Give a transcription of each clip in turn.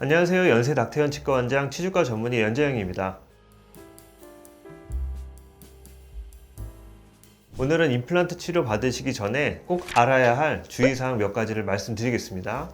안녕하세요. 연세 닥터현 치과원장 치주과 전문의 연재영입니다. 오늘은 임플란트 치료 받으시기 전에 꼭 알아야 할 주의사항 몇 가지를 말씀드리겠습니다.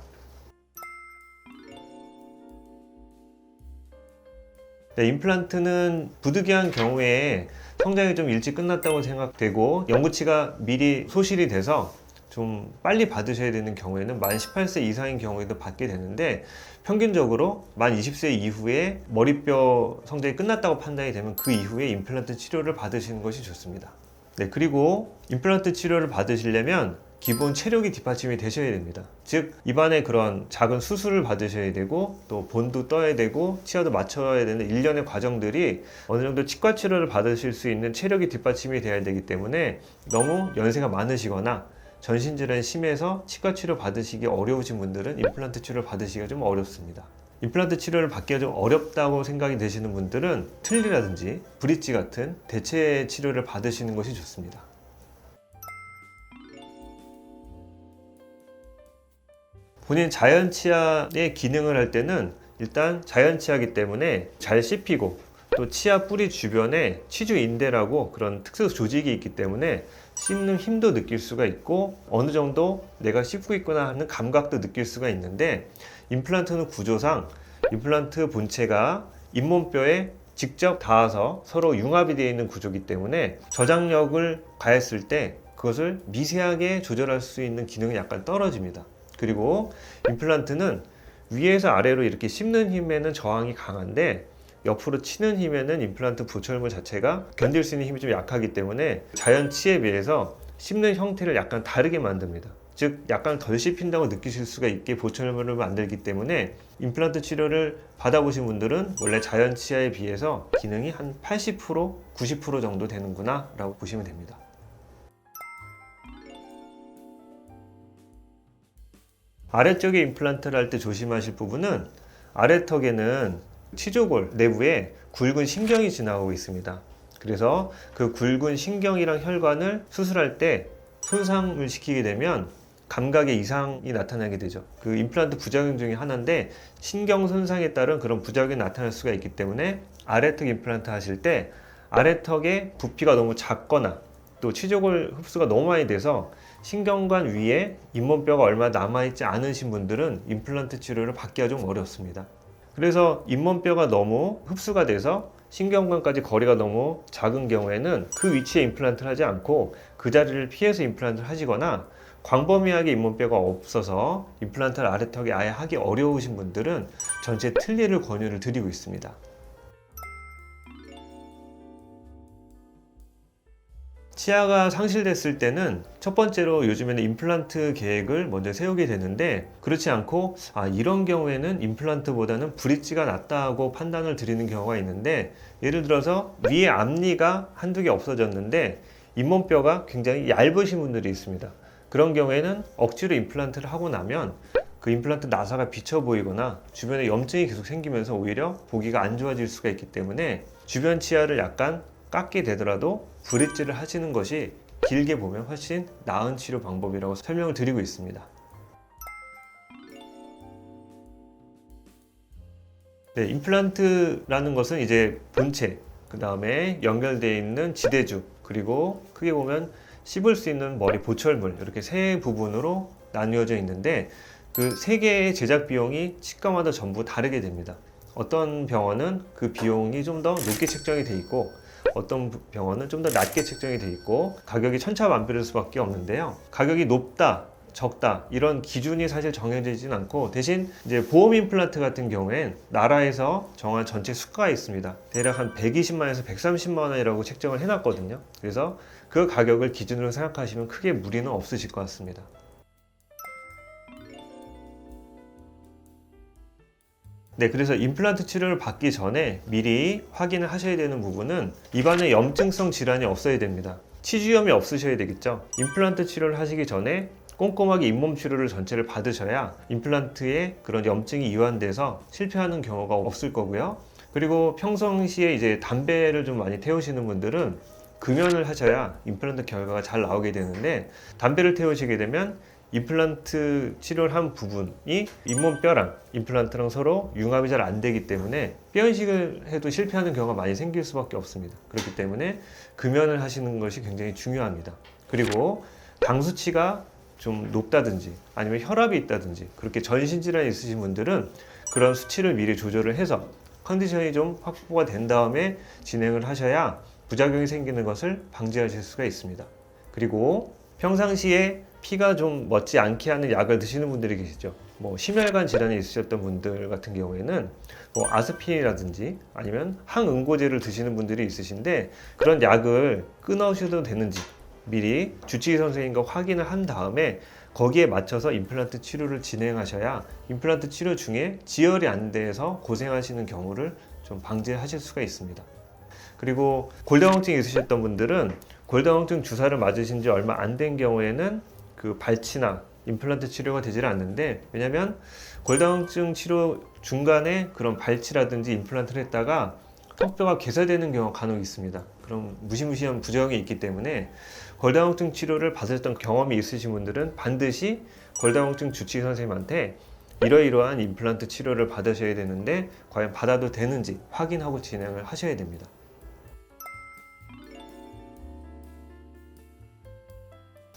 네, 임플란트는 부득이한 경우에 성장이 좀 일찍 끝났다고 생각되고 연구치가 미리 소실이 돼서 좀 빨리 받으셔야 되는 경우에는 만 18세 이상인 경우에도 받게 되는데 평균적으로 만 20세 이후에 머리뼈 성장이 끝났다고 판단이 되면 그 이후에 임플란트 치료를 받으시는 것이 좋습니다. 네, 그리고 임플란트 치료를 받으시려면 기본 체력이 뒷받침이 되셔야 됩니다. 즉 입안에 그런 작은 수술을 받으셔야 되고 또 본도 떠야 되고 치아도 맞춰야 되는 일련의 과정들이 어느 정도 치과 치료를 받으실 수 있는 체력이 뒷받침이 돼야 되기 때문에 너무 연세가 많으시거나 전신 질환이 심해서 치과 치료 받으시기 어려우신 분들은 임플란트 치료를 받으시기가 좀 어렵습니다. 임플란트 치료를 받기가 좀 어렵다고 생각이 되시는 분들은 틀니라든지 브릿지 같은 대체 치료를 받으시는 것이 좋습니다. 본인 자연 치아의 기능을 할 때는 일단 자연 치아기 때문에 잘 씹히고 또 치아 뿌리 주변에 치주 인대라고 그런 특수 조직이 있기 때문에 씹는 힘도 느낄 수가 있고 어느 정도 내가 씹고 있구나 하는 감각도 느낄 수가 있는데 임플란트는 구조상 임플란트 본체가 잇몸뼈에 직접 닿아서 서로 융합이 되어 있는 구조이기 때문에 저장력을 가했을 때 그것을 미세하게 조절할 수 있는 기능이 약간 떨어집니다. 그리고 임플란트는 위에서 아래로 이렇게 씹는 힘에는 저항이 강한데 옆으로 치는 힘에는 임플란트 보철물 자체가 견딜 수 있는 힘이 좀 약하기 때문에 자연 치에 비해서 씹는 형태를 약간 다르게 만듭니다. 즉 약간 덜 씹힌다고 느끼실 수가 있게 보철물을 만들기 때문에 임플란트 치료를 받아보신 분들은 원래 자연 치아에 비해서 기능이 한 80% 90% 정도 되는구나 라고 보시면 됩니다. 아래쪽에 임플란트를 할 때 조심하실 부분은 아래턱에는 치조골 내부에 굵은 신경이 지나가고 있습니다. 그래서 그 굵은 신경이랑 혈관을 수술할 때 손상을 시키게 되면 감각에 이상이 나타나게 되죠. 그 임플란트 부작용 중에 하나인데 신경 손상에 따른 그런 부작용이 나타날 수가 있기 때문에 아래턱 임플란트 하실 때 아래턱에 부피가 너무 작거나 또 치조골 흡수가 너무 많이 돼서 신경관 위에 잇몸뼈가 얼마 남아있지 않으신 분들은 임플란트 치료를 받기가 좀 어렵습니다. 그래서 잇몸뼈가 너무 흡수가 돼서 신경관까지 거리가 너무 작은 경우에는 그 위치에 임플란트를 하지 않고 그 자리를 피해서 임플란트를 하시거나 광범위하게 잇몸뼈가 없어서 임플란트를 아래턱에 아예 하기 어려우신 분들은 전체 틀니를 권유를 드리고 있습니다. 치아가 상실됐을 때는 첫 번째로 요즘에는 임플란트 계획을 먼저 세우게 되는데 그렇지 않고 아 이런 경우에는 임플란트보다는 브릿지가 낫다고 판단을 드리는 경우가 있는데 예를 들어서 위에 앞니가 한두 개 없어졌는데 잇몸뼈가 굉장히 얇으신 분들이 있습니다. 그런 경우에는 억지로 임플란트를 하고 나면 그 임플란트 나사가 비쳐 보이거나 주변에 염증이 계속 생기면서 오히려 보기가 안 좋아질 수가 있기 때문에 주변 치아를 약간 깎게 되더라도 브릿지를 하시는 것이 길게 보면 훨씬 나은 치료 방법이라고 설명을 드리고 있습니다. 네, 임플란트라는 것은 이제 본체, 그 다음에 연결되어 있는 지대죽, 그리고 크게 보면 씹을 수 있는 머리 보철물 이렇게 세 부분으로 나뉘어져 있는데 그 세 개의 제작 비용이 치과마다 전부 다르게 됩니다. 어떤 병원은 그 비용이 좀 더 높게 책정이 돼 있고 어떤 병원은 좀 더 낮게 책정이 돼 있고 가격이 천차만별일 수밖에 없는데요. 가격이 높다, 적다 이런 기준이 사실 정해지진 않고 대신 이제 보험 임플란트 같은 경우엔 나라에서 정한 전체 수가가 있습니다. 대략 한 120만에서 130만 원이라고 책정을 해놨거든요. 그래서 그 가격을 기준으로 생각하시면 크게 무리는 없으실 것 같습니다. 네, 그래서 임플란트 치료를 받기 전에 미리 확인을 하셔야 되는 부분은 입안에 염증성 질환이 없어야 됩니다. 치주염이 없으셔야 되겠죠. 임플란트 치료를 하시기 전에 꼼꼼하게 잇몸 치료를 전체를 받으셔야 임플란트에 그런 염증이 이완돼서 실패하는 경우가 없을 거고요. 그리고 평상시에 이제 담배를 좀 많이 태우시는 분들은 금연을 하셔야 임플란트 결과가 잘 나오게 되는데 담배를 태우시게 되면 임플란트 치료를 한 부분이 잇몸뼈랑 임플란트랑 서로 융합이 잘 안 되기 때문에 뼈 이식을 해도 실패하는 경우가 많이 생길 수밖에 없습니다. 그렇기 때문에 금연을 하시는 것이 굉장히 중요합니다. 그리고 당 수치가 좀 높다든지 아니면 혈압이 있다든지 그렇게 전신 질환이 있으신 분들은 그런 수치를 미리 조절을 해서 컨디션이 좀 확보가 된 다음에 진행을 하셔야 부작용이 생기는 것을 방지하실 수가 있습니다. 그리고 평상시에 피가 좀 멋지 않게 하는 약을 드시는 분들이 계시죠. 뭐 심혈관 질환이 있으셨던 분들 같은 경우에는 뭐 아스피린이라든지 아니면 항응고제를 드시는 분들이 있으신데 그런 약을 끊으셔도 되는지 미리 주치의 선생님과 확인을 한 다음에 거기에 맞춰서 임플란트 치료를 진행하셔야 임플란트 치료 중에 지혈이 안 돼서 고생하시는 경우를 좀 방지하실 수가 있습니다. 그리고 골다공증이 있으셨던 분들은 골다공증 주사를 맞으신 지 얼마 안 된 경우에는 그 발치나 임플란트 치료가 되질 않는데 왜냐면 골다공증 치료 중간에 그런 발치라든지 임플란트를 했다가 턱뼈가 괴사되는 경우가 간혹 있습니다. 그럼 무시무시한 부작용이 있기 때문에 골다공증 치료를 받으셨던 경험이 있으신 분들은 반드시 골다공증 주치의 선생님한테 이러이러한 임플란트 치료를 받으셔야 되는데 과연 받아도 되는지 확인하고 진행을 하셔야 됩니다.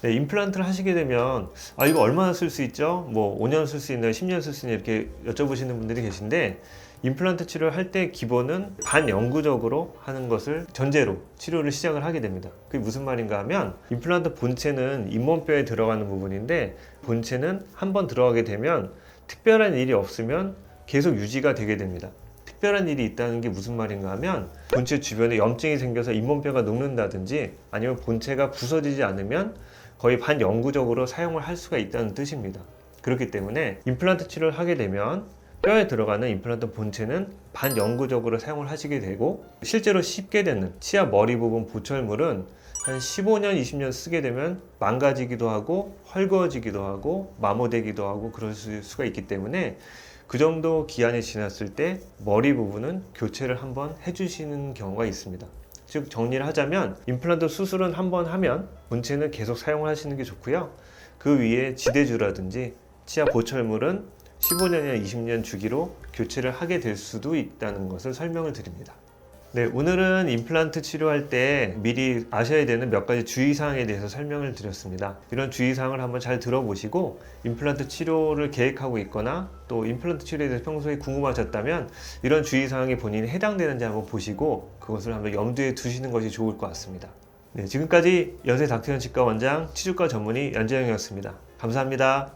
네, 임플란트를 하시게 되면 아 이거 얼마나 쓸 수 있죠? 뭐 5년 쓸 수 있나요? 10년 쓸 수 있나요? 이렇게 여쭤보시는 분들이 계신데 임플란트 치료를 할 때 기본은 반영구적으로 하는 것을 전제로 치료를 시작을 하게 됩니다. 그게 무슨 말인가 하면 임플란트 본체는 잇몸뼈에 들어가는 부분인데 본체는 한 번 들어가게 되면 특별한 일이 없으면 계속 유지가 되게 됩니다. 특별한 일이 있다는 게 무슨 말인가 하면 본체 주변에 염증이 생겨서 잇몸뼈가 녹는다든지 아니면 본체가 부서지지 않으면 거의 반영구적으로 사용을 할 수가 있다는 뜻입니다. 그렇기 때문에 임플란트 치료를 하게 되면 뼈에 들어가는 임플란트 본체는 반영구적으로 사용을 하시게 되고 실제로 씹게 되는 치아 머리 부분 보철물은 한 15년, 20년 쓰게 되면 망가지기도 하고 헐거워지기도 하고 마모되기도 하고 그럴 수- 수가 있기 때문에 그 정도 기한이 지났을 때 머리 부분은 교체를 한번 해주시는 경우가 있습니다. 즉 정리를 하자면 임플란트 수술은 한 번 하면 본체는 계속 사용을 하시는 게 좋고요. 그 위에 지대주라든지 치아 보철물은 15년이나 20년 주기로 교체를 하게 될 수도 있다는 것을 설명을 드립니다. 네, 오늘은 임플란트 치료할 때 미리 아셔야 되는 몇 가지 주의사항에 대해서 설명을 드렸습니다. 이런 주의사항을 한번 잘 들어보시고 임플란트 치료를 계획하고 있거나 또 임플란트 치료에 대해서 평소에 궁금하셨다면 이런 주의사항이 본인이 해당되는지 한번 보시고 그것을 한번 염두에 두시는 것이 좋을 것 같습니다. 네, 지금까지 연세 닥터현 치과 원장 치주과 전문의 연재영이었습니다. 감사합니다.